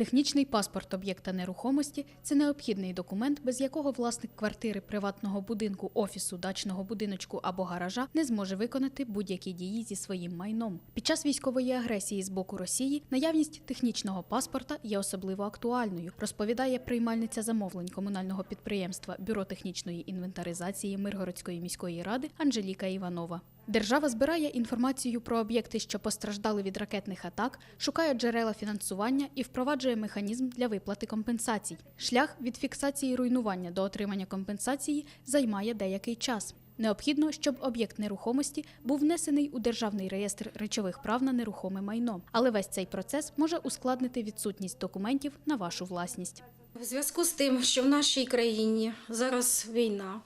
Технічний паспорт об'єкта нерухомості це необхідний документ, без якого власник квартири, приватного будинку, офісу, дачного будиночку або гаража не зможе виконати будь-які дії зі своїм майном. Під час військової агресії з боку Росії наявність технічного паспорта є особливо актуальною, розповідає приймальниця замовлень комунального підприємства Бюро технічної інвентаризації Миргородської міської ради Анжеліка Іванова. Держава збирає інформацію про об'єкти, що постраждали від ракетних атак, шукає джерела фінансування і впроваджує механізм для виплати компенсацій. Шлях від фіксації руйнування до отримання компенсації займає деякий час. Необхідно, щоб об'єкт нерухомості був внесений у державний реєстр речових прав на нерухоме майно, але весь цей процес може ускладнити відсутність документів на вашу власність. В зв'язку з тим, що в нашій країні зараз війна,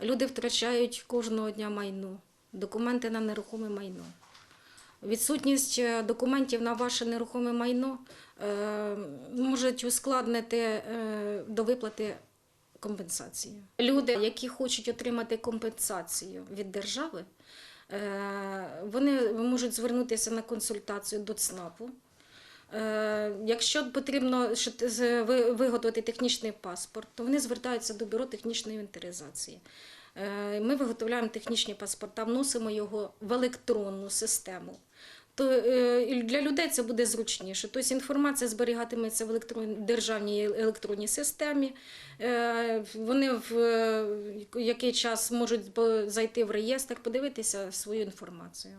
люди втрачають кожного дня майно, документи на нерухоме майно. Відсутність е, документів на ваше нерухоме майно е, можуть ускладнити е, до виплати компенсації. Люди, які хочуть отримати компенсацію від держави, вони можуть звернутися на консультацію до ЦНАПу. Якщо потрібно виготовити технічний паспорт, то вони звертаються до бюро технічної інвентаризації. Е, Ми виготовляємо технічні паспорта, вносимо його в електронну систему. То е, для людей це буде зручніше. Тобто інформація зберігатиметься в державній електронній системі. Е, Вони в який час можуть зайти в реєстр, подивитися свою інформацію.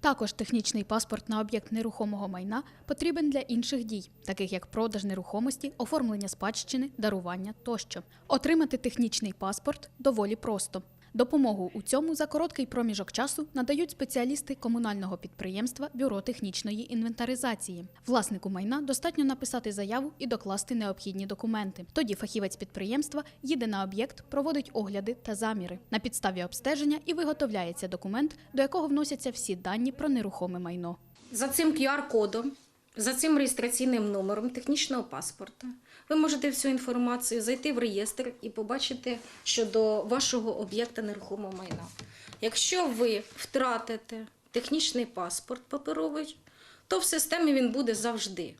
Також технічний паспорт на об'єкт нерухомого майна потрібен для інших дій, таких як продаж нерухомості, оформлення спадщини, дарування тощо. Отримати технічний паспорт доволі просто. Допомогу у цьому за короткий проміжок часу надають спеціалісти комунального підприємства Бюро технічної інвентаризації. Власнику майна достатньо написати заяву і докласти необхідні документи. Тоді фахівець підприємства їде на об'єкт, проводить огляди та заміри. На підставі обстеження і виготовляється документ, до якого вносяться всі дані про нерухоме майно. За цим QR-кодом, за цим реєстраційним номером технічного паспорта, ви можете всю інформацію зайти в реєстр і побачити щодо вашого об'єкта нерухомого майна. Якщо ви втратите технічний паспорт паперовий, то в системі він буде завжди.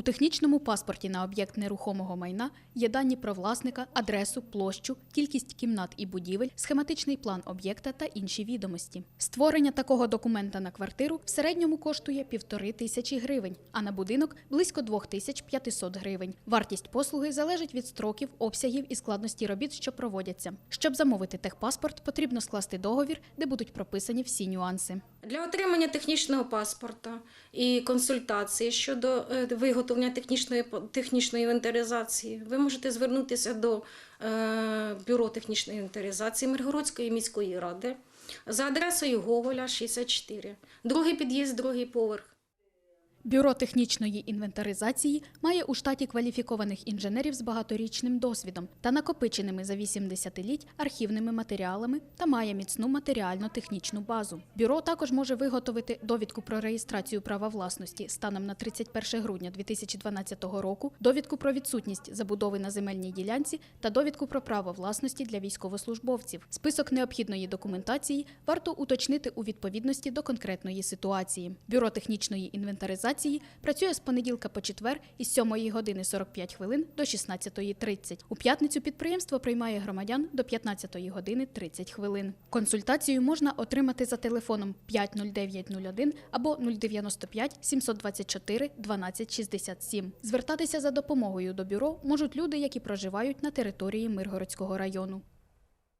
У технічному паспорті на об'єкт нерухомого майна є дані про власника, адресу, площу, кількість кімнат і будівель, схематичний план об'єкта та інші відомості. Створення такого документа на квартиру в середньому коштує півтори тисячі гривень, а на будинок близько 2500 гривень. Вартість послуги залежить від строків, обсягів і складності робіт, що проводяться. Щоб замовити техпаспорт, потрібно скласти договір, де будуть прописані всі нюанси. Для отримання технічного паспорта і консультації щодо е, виготовлення технічної, технічної інвентаризації, ви можете звернутися до е, Бюро технічної інвентаризації Миргородської міської ради за адресою Гоголя 64. Другий під'їзд, другий поверх. Бюро технічної інвентаризації має у штаті кваліфікованих інженерів з багаторічним досвідом та накопиченими за 8 десятиліть архівними матеріалами та має міцну матеріально-технічну базу. Бюро також може виготовити довідку про реєстрацію права власності станом на 31 грудня 2012 року, довідку про відсутність забудови на земельній ділянці та довідку про право власності для військовослужбовців. Список необхідної документації варто уточнити у відповідності до конкретної ситуації. Бюро технічної інвентаризації працює з понеділка по четвер із 7 години 45 хвилин до 16.30. У п'ятницю підприємство приймає громадян до 15 години 30 хвилин. Консультацію можна отримати за телефоном 50901 або 095 724 1267. Звертатися за допомогою до бюро можуть люди, які проживають на території Миргородського району.